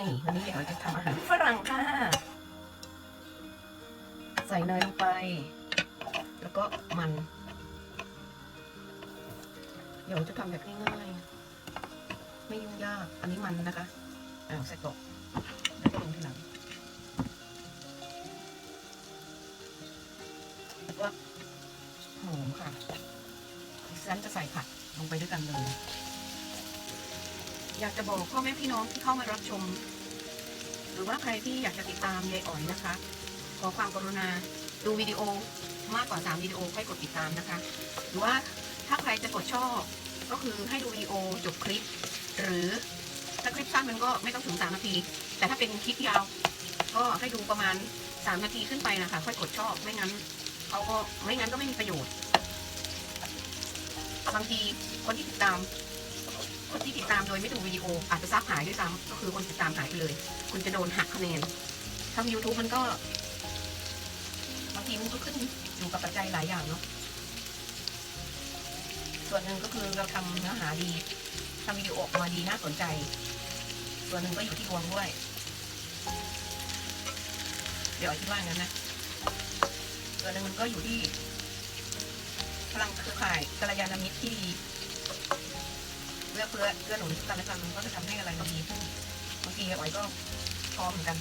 นี่วันนี้เราจะทำอาหารฝรั่งค่ะ ใส่เนยลงไป แล้วก็มัน เดี๋ยวจะทำแบบง่ายๆ ไม่ยุ่งยาก อันนี้มันนะคะอ้าวใส่กรอกแล้วก็ลงทีหลังแล้วก็หอมค่ะดิฉันจะใส่ผักลงไปด้วยกันเลยอยากจะบอกพ่อแม่พี่น้องที่เข้ามารับชม รือว่าใครที่อยากจะติดตามยายอ๋อยนะคะ ขอความกรุณาดูวิดีโอมากกว่า 3 วิดีโอค่อยกดติดตามนะคะ หรือว่าถ้าใครจะกดชอบ ก็คือให้ดูวิดีโอจบคลิป หรือถ้าคลิปสั้นมันก็ไม่ต้องถึง 3 นาที แต่ถ้าเป็นคลิปยาว ก็ให้ดูประมาณ 3 นาทีขึ้นไปนะคะ ค่อยกดชอบไม่งั้นเขาก็ไม่งั้นก็ไม่มีประโยชน์บางทีคนที่ติดตาม คนที่ติดตามโดยไม่ดูวิดีโอ อาจจะซับหายด้วยซ้ำก็คือคนติดตามหายไปเลย คุณจะโดนหักคะแนนทำ YouTube มันก็บางทีมันก็ขึ้นอยู่กับปัจจัยหลายอย่างเนาะส่วนหนึ่งก็คือเราทำเนื้อหาดีทำวิดีโอออกมาดีน่าสนใจ ส่วนหนึ่งก็อยู่ที่ดวงด้วย เดี๋ยวคิดว่างั้นนะส่วนหนึ่งมันก็อยู่ที่พลังเครือข่ายกัลยาณมิตรที่ดี เพื่อเพื่อหนุนกันและกันมันก็จะทำให้อะไรมันดีบางทีอ๋อยก็พอเหมือนกัน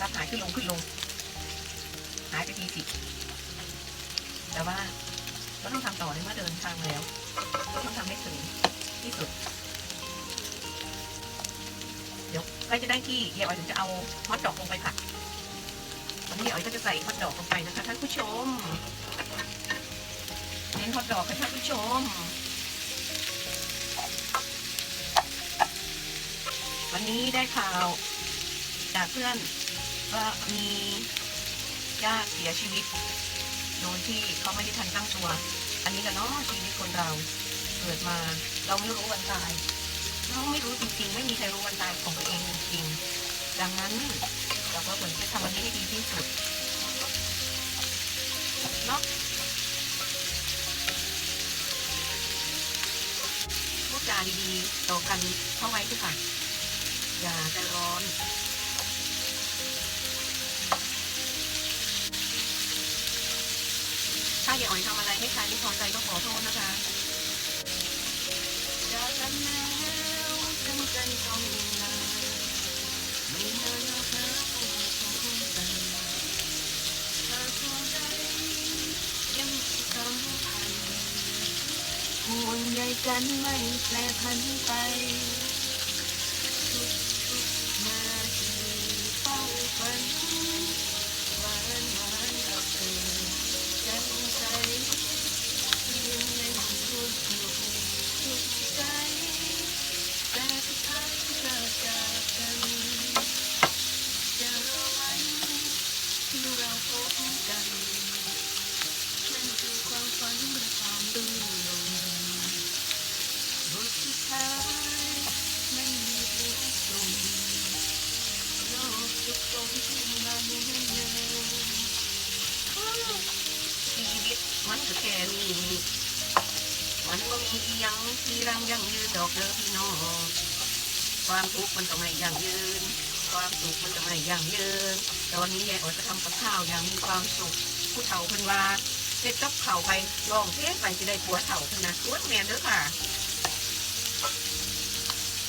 รับหายขึ้นลงขึ้นลง หายไปทีสิบแต่ว่าก็ต้องทำต่อในเมื่อเดินทางมาแล้วก็ต้องทำให้ถึงที่สุด เดี๋ยวใกล้จะได้ที่เยอ๋อยถึงจะเอาฮอตดอกลงไปผัดตอนนี้อ๋อยก็จะใส่ฮอตดอกลงไปนะคะท่านผู้ชมเน้นฮอตดอกให้ท่านผู้ชม นี้ได้ข่าวจากเพื่อนว่ามีญาติเสียชีวิต โดยที่เขาไม่ได้ทันตั้งตัว อันนี้แหละเนาะชีวิตคนเราเกิดมา เราไม่รู้วันตาย เราไม่รู้จริงๆ ไม่มีใครรู้วันตายของตัวเองจริงๆดังนั้นเราก็ควรจะทำวันนี้ให้ดีที่สุดเนาะพูดจาดีๆต่อกันเข้าไว้ด้วยค่ะ อย่าใจร้อนถ้าอย่าอ่อยทำอะไรให้ใครไม่พอใจก็ขอโทษนะคะจากกันแล้วจำใจต้องลาไม่นานแล้วครับคงคงกันถ้าตัวใดยังสัมพันห่วงใยกันไม่แปรพันไป มันก็แค่นี้มันก็มีอีหยังที่รังยังยืนดอกเด้อพี่น้องความทุกข์มันก็ไม่ยังยืน ความสุขมันก็ไม่ยังยืนตอนนี้ยายอ๋อยจะทำกับข้าวอย่างมีความสุขผู้เฒ่าเพิ่นว่าเจ็ดกับเข่าไปลองเทสไปจะได้ปัวเถ่าขึ้นนะอ้วนแมนเด้อค่ะ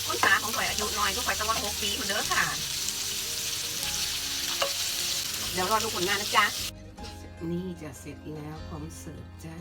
คุณตาของข่อยอายุน้อยก็ข่อยตั้งว่าหกปีคนเด้อค่ะเดี๋ยวรอดูผลงานนะจ๊ะ นี่จะเสร็จแล้วพร้อมเสิร์ฟจ้า